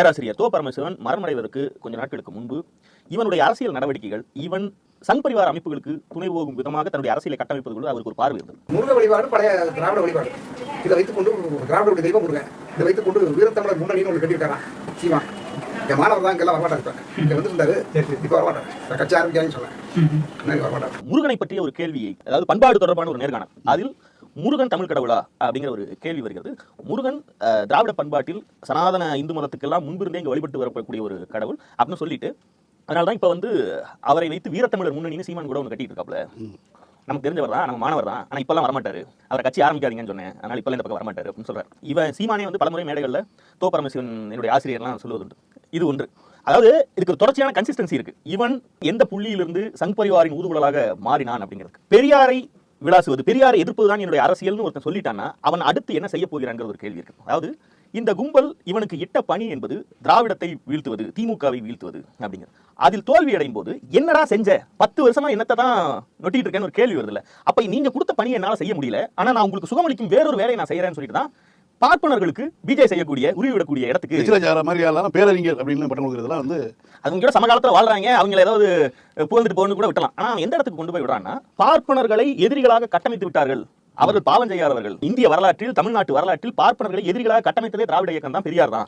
பேராசிரியர் தோ பரமசிவன் மரணமடைவதற்கு கொஞ்ச நாட்களுக்கு முன்பு இவனுடைய அரசியல் நடவடிக்கைகள் இவன் சங் பரிவார அமைப்புகளுக்கு துணை போகும் விதமாக தன்னுடைய அரசியலை கட்டமைப்பது கூட அவருக்கு ஒரு பார்வை இருந்தது. முருக வழிபாடு பழைய திராவிட வழிபாடு. இதை வைத்துக்கொண்டு திராவிட தெய்வம் முருகன். இதை வைத்துக்கொண்டு வீரத்தமிழர் முன்னணின்னு ஒன்று கட்டியிருக்காராம் சீமா. என் மாணவர் தான் இங்கெல்லாம் வரமாட்டார் இங்க வந்துருந்தாரு. இப்போ வரமாட்டார். கட்சி ஆரம்பிக்கான்னு சொன்னேன். முருகனை பற்றிய ஒரு கேள்வியை அதாவது பண்பாடு தொடர்பான ஒரு நேர்காணல். அதில் முருகன் தமிழ் கடவுளா அப்படிங்கிற ஒரு கேள்வி வருகிறது. முருகன் திராவிட பண்பாட்டில் சனாதன இந்து மதத்துக்கெல்லாம் முன்பிருந்தே இங்கே வழிபட்டு வரக்கூடிய ஒரு கடவுள் அப்படின்னு சொல்லிட்டு அதனால தான் இப்போ வந்து அவரை வைத்து வீரத்தமிழர் முன்னணின்னு சீமான் கூட ஒன்று கட்டிட்டு இருக்காப்ல நமக்கு தெரிஞ்சவர் தான் நம்ம மாணவர் தான். ஆனால் இப்பெல்லாம் வரமாட்டாரு. அவரை கட்சி ஆரம்பிக்காதீங்கன்னு சொன்னேன். அதனால இப்பெல்லாம் இந்த பக்கம் வரமாட்டாரு அப்படின்னு சொல்றாரு. இவன் சீமானே வந்து பலமுறை மேடைகளில் தோ பரமசிவன் என்னுடைய ஆசிரியர்லாம் சொல்லுவதுண்டு. இது ஒன்று. அதாவது இதுக்கு தொடர்ச்சியான கன்சிஸ்டன்சி இருக்கு. இவன் எந்த புள்ளியிலிருந்து சங் பரிவாரின் ஊதுகுழலாக மாறினான் அப்படிங்கிறது. பெரியாரை விளாசுவது. பெரியார் எதிர்ப்பு தான் என்னுடைய அரசியல்னு ஒருத்தன் சொல்லிட்டான்னா அவன் அடுத்து என்ன செய்ய போகிறான்ங்கிற ஒரு கேள்வி இருக்கு. அதாவது இந்த கும்பல் இவனுக்கு இட்ட பணி என்பது திராவிடத்தை வீழ்த்துவது திமுகவை வீழ்த்துவது அப்படிங்கிறது. அதில் தோல்வி அடையும் போது என்னடா செஞ்ச? பத்து வருஷமா என்னத்தை தான் நொட்டிட்டு இருக்கேன்னு ஒரு கேள்வி வருதுல்ல. அப்ப நீங்க கொடுத்த பணியை என்னால செய்ய முடியல. ஆனா நான் உங்களுக்கு சுகமளிக்கும் வேறொரு வேலையை நான் செய்யறேன்னு சொல்லிட்டு தான் பார்ப்பனர்களுக்கு பிஜே செய்யக்கூடிய உருவி விடக்கூடிய இடத்துக்கு மாதிரி பேரறிஞர் அப்படின்னு பட்டம் கொடுக்குறதுலாம் வந்து அவங்க கூட சமகாலத்துல வாழ்றாங்க. அவங்கள ஏதாவது புகழ்ந்துட்டு போகணும்னு கூட விட்டலாம் ஆனா அவன் எந்த இடத்துக்கு கொண்டு போய் விடுறான்னா பார்ப்பனர்களை எதிரிகளாக கட்டமைத்து விட்டார்கள். அவர்கள் பாவம் செய்யாதவர்கள். இந்திய வரலாற்றில் தமிழ்நாட்டு வரலாற்றில் பார்ப்பனர்களை எதிரிகளாக கட்டமைத்ததே திராவிட இயக்கம் தான். பெரியார் தான்.